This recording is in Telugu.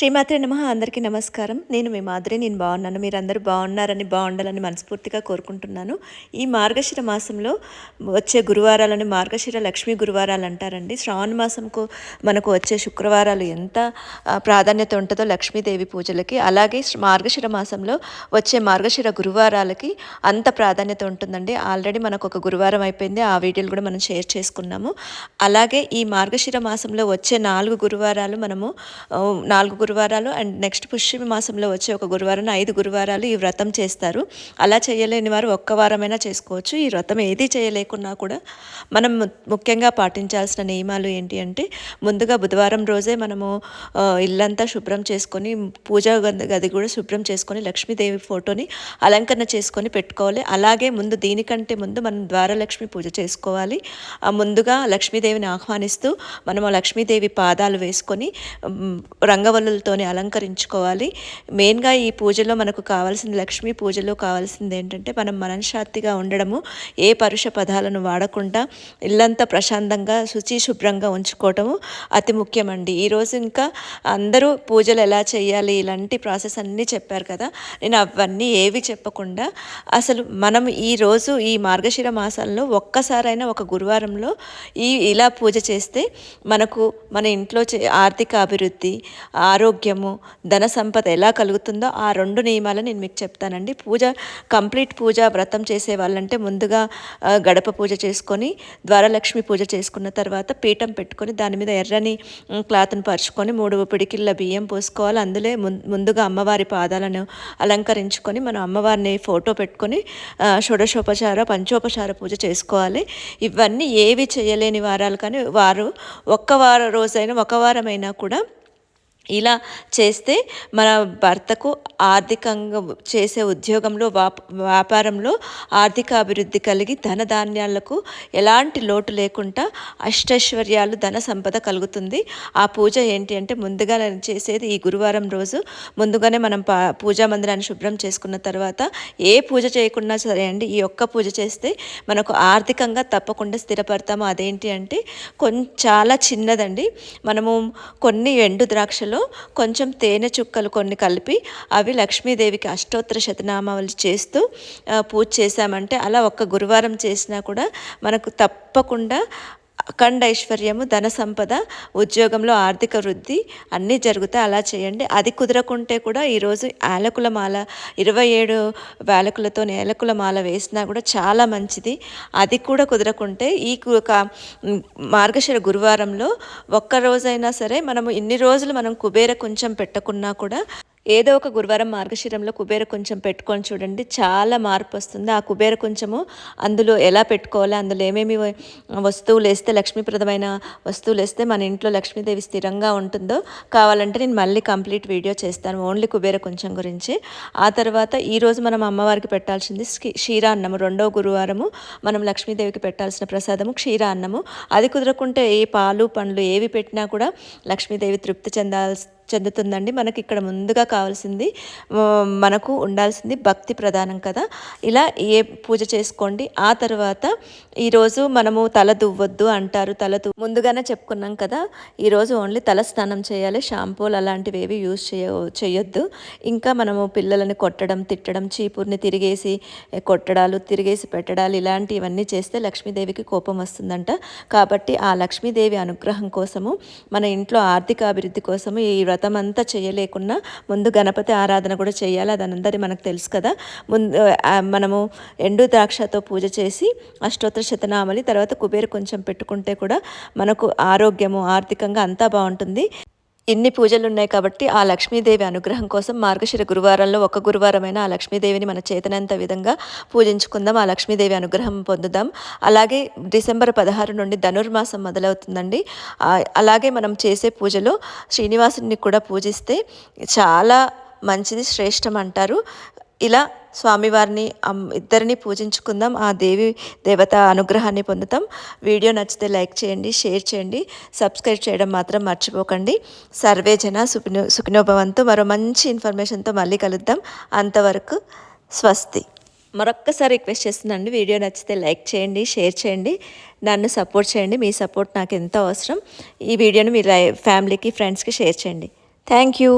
శ్రీమాత్రి నమ. అందరికీ నమస్కారం. నేను మీ మాదిరి నేను బాగున్నాను. మీరందరూ బాగున్నారని బాగుండాలని మనస్ఫూర్తిగా కోరుకుంటున్నాను. ఈ మార్గశిర మాసంలో వచ్చే గురువారాలని మార్గశిర లక్ష్మీ గురువారాలు అంటారండి. శ్రావణ మాసంకు మనకు వచ్చే శుక్రవారాలు ఎంత ప్రాధాన్యత ఉంటుందో లక్ష్మీదేవి పూజలకి అలాగే మార్గశిర మాసంలో వచ్చే మార్గశిర గురువారాలకి అంత ప్రాధాన్యత ఉంటుందండి. ఆల్రెడీ మనకు ఒక గురువారం అయిపోయింది. ఆ వీడియోలు కూడా మనం షేర్ చేసుకున్నాము. అలాగే ఈ మార్గశిర మాసంలో వచ్చే నాలుగు గురువారాలు మనము నాలుగు గురువారాలు అండ్ నెక్స్ట్ పుష్యమి మాసంలో వచ్చే ఒక గురువారం ఐదు గురువారాలు ఈ వ్రతం చేస్తారు. అలా చేయలేని వారు ఒక్క వారమైనా చేసుకోవచ్చు. ఈ వ్రతం ఏది చేయలేకున్నా కూడా మనం ముఖ్యంగా పాటించాల్సిన నియమాలు ఏంటి అంటే ముందుగా బుధవారం రోజే మనము ఇల్లంతా శుభ్రం చేసుకొని పూజా గది కూడా శుభ్రం చేసుకొని లక్ష్మీదేవి ఫోటోని అలంకరణ చేసుకొని పెట్టుకోవాలి. అలాగే ముందు దీనికంటే ముందు మనం ద్వారలక్ష్మి పూజ చేసుకోవాలి. ముందుగా లక్ష్మీదేవిని ఆహ్వానిస్తూ మనము లక్ష్మీదేవి పాదాలు వేసుకొని రంగవల్లు పూలతోనే అలంకరించుకోవాలి. మెయిన్గా ఈ పూజలో మనకు కావాల్సింది లక్ష్మీ పూజలో కావాల్సింది ఏంటంటే మనం మనశ్శాంతిగా ఉండడము. ఏ పరుష పదాలను వాడకుండా ఇల్లంతా ప్రశాంతంగా శుచి శుభ్రంగా ఉంచుకోవటము అతి ముఖ్యమండి. ఈరోజు ఇంకా అందరూ పూజలు ఎలా చేయాలి ఇలాంటి ప్రాసెస్ అన్నీ చెప్పారు కదా. నేను అవన్నీ ఏవి చెప్పకుండా అసలు మనం ఈరోజు ఈ మార్గశిర మాసాల్లో ఒక్కసారైనా ఒక గురువారంలో ఈ ఇలా పూజ చేస్తే మనకు మన ఇంట్లో ఆర్థిక అభివృద్ధి ఆరోగ్యము ధన సంపద ఎలా కలుగుతుందో ఆ రెండు నియమాలు నేను మీకు చెప్తానండి. పూజ కంప్లీట్ పూజ వ్రతం చేసే వాళ్ళంటే ముందుగా గడప పూజ చేసుకొని ద్వారలక్ష్మి పూజ చేసుకున్న తర్వాత పీఠం పెట్టుకొని దాని మీద ఎర్రని క్లాత్ను పరుచుకొని మూడు పిడికిళ్ళ బియ్యం పోసుకోవాలి. అందులో ముందుగా అమ్మవారి పాదాలను అలంకరించుకొని మనం అమ్మవారిని ఫోటో పెట్టుకొని షోడశోపచార పంచోపచార పూజ చేసుకోవాలి. ఇవన్నీ ఏవి చేయలేని వారాలు కానీ వారు ఒక్క వారం రోజైనా ఒక వారమైనా కూడా ఇలా చేస్తే మన భర్తకు ఆర్థికంగా చేసే ఉద్యోగంలో వ్యాపారంలో ఆర్థిక అభివృద్ధి కలిగి ధనధాన్యాలకు ఎలాంటి లోటు లేకుండా అష్టైశ్వర్యాలు ధన సంపద కలుగుతుంది. ఆ పూజ ఏంటి అంటే ముందుగా చేసేది ఈ గురువారం రోజు ముందుగానే మనం పూజా మందిరాన్ని శుభ్రం చేసుకున్న తర్వాత ఏ పూజ చేయకుండా సరే అండి ఈ ఒక్క పూజ చేస్తే మనకు ఆర్థికంగా తప్పకుండా స్థిరపడతాము. అదేంటి అంటే కొంచెం చాలా చిన్నదండి. మనము కొన్ని ఎండు ద్రాక్షలు కొంచెం తేనె చుక్కలు కొన్ని కలిపి అవి లక్ష్మీదేవికి అష్టోత్తర శతనామావళి చేస్తూ పూజ చేశామంటే అలా ఒక్క గురువారం చేసినా కూడా మనకు తప్పకుండా అఖండ ఐశ్వర్యము ధన సంపద ఉద్యోగంలో ఆర్థిక వృద్ధి అన్నీ జరుగుతాయి అలా చేయండి. అది కుదరకుంటే కూడా ఈరోజు యాలకుల మాల ఇరవై ఏడు వేలకులతో ఏలకుల మాల వేసినా కూడా చాలా మంచిది. అది కూడా కుదరకుంటే ఈ ఒక మార్గశిర గురువారంలో ఒక్క రోజైనా సరే మనము ఇన్ని రోజులు మనం కుబేర కొంచెం పెట్టకున్నా కూడా ఏదో ఒక గురువారం మార్గశిరంలో కుబేర కొంచెం పెట్టుకొని చూడండి. చాలా మార్పు వస్తుంది. ఆ కుబేర కొంచెము అందులో ఎలా పెట్టుకోవాలి? అందులో ఏమేమి వస్తువులు వేస్తే లక్ష్మీప్రదమైన వస్తువులు వేస్తే మన ఇంట్లో లక్ష్మీదేవి స్థిరంగా ఉంటుందో కావాలంటే నేను మళ్ళీ కంప్లీట్ వీడియో చేస్తాను. ఓన్లీ కుబేర కొంచెం గురించి. ఆ తర్వాత ఈరోజు మనం అమ్మవారికి పెట్టాల్సింది క్షీరాన్నము. రెండో రెండవ గురువారము మనం లక్ష్మీదేవికి పెట్టాల్సిన ప్రసాదము క్షీరాన్నము. అది కుదరకుంటే ఏ పాలు పండ్లు ఏవి పెట్టినా కూడా లక్ష్మీదేవి తృప్తి చెందాల్సి చెందుతుందండి. మనకి ఇక్కడ ముందుగా కావాల్సింది మనకు ఉండాల్సింది భక్తి ప్రధానం కదా. ఇలా ఏ పూజ చేసుకోండి. ఆ తర్వాత ఈరోజు మనము తల దువ్వద్దు అంటారు. తల ముందుగానే చెప్పుకున్నాం కదా. ఈరోజు ఓన్లీ తల స్నానం చేయాలి. షాంపూలు అలాంటివి ఏవి యూజ్ చేయ చేయొద్దు. ఇంకా మనము పిల్లలని కొట్టడం తిట్టడం చీపుర్ని తిరిగేసి కొట్టడాలు తిరిగేసి పెట్టడాలు ఇలాంటివన్నీ చేస్తే లక్ష్మీదేవికి కోపం వస్తుందంట. కాబట్టి ఆ లక్ష్మీదేవి అనుగ్రహం కోసము మన ఇంట్లో ఆర్థిక అభివృద్ధి కోసము ఈ వ్రత అంతా చేయలేకున్నా ముందు గణపతి ఆరాధన కూడా చేయాలి అది అందరి మనకు తెలుసు కదా. ముందు మనము ఎండు ద్రాక్షతో పూజ చేసి అష్టోత్తర శతనామలి తర్వాత కుబేరు కొంచెం పెట్టుకుంటే కూడా మనకు ఆరోగ్యము ఆర్థికంగా అంతా బాగుంటుంది. ఇన్ని పూజలు ఉన్నాయి కాబట్టి ఆ లక్ష్మీదేవి అనుగ్రహం కోసం మార్గశిర గురువారంలో ఒక గురువారమైన ఆ లక్ష్మీదేవిని మన చేతనంత విధంగా పూజించుకుందాం. ఆ లక్ష్మీదేవి అనుగ్రహం పొందుదాం. అలాగే డిసెంబర్ పదహారు నుండి ధనుర్మాసం మొదలవుతుందండి. అలాగే మనం చేసే పూజలో శ్రీనివాసుని కూడా పూజిస్తే చాలా మంచిది శ్రేష్టం అంటారు. ఇలా స్వామివారిని ఇద్దరిని పూజించుకుందాం. ఆ దేవి దేవత అనుగ్రహాన్ని పొందుతాం. వీడియో నచ్చితే లైక్ చేయండి షేర్ చేయండి. సబ్స్క్రైబ్ చేయడం మాత్రం మర్చిపోకండి. సర్వే జన సుఖినో సుఖినోభవంతో మరో మంచి ఇన్ఫర్మేషన్తో మళ్ళీ కలుద్దాం. అంతవరకు స్వస్తి. మరొక్కసారి రిక్వెస్ట్ చేస్తున్నాను వీడియో నచ్చితే లైక్ చేయండి షేర్ చేయండి. నన్ను సపోర్ట్ చేయండి మీ సపోర్ట్ నాకు ఎంతో అవసరం. ఈ వీడియోని మీ ఫ్యామిలీకి ఫ్రెండ్స్కి షేర్ చేయండి. Thank you.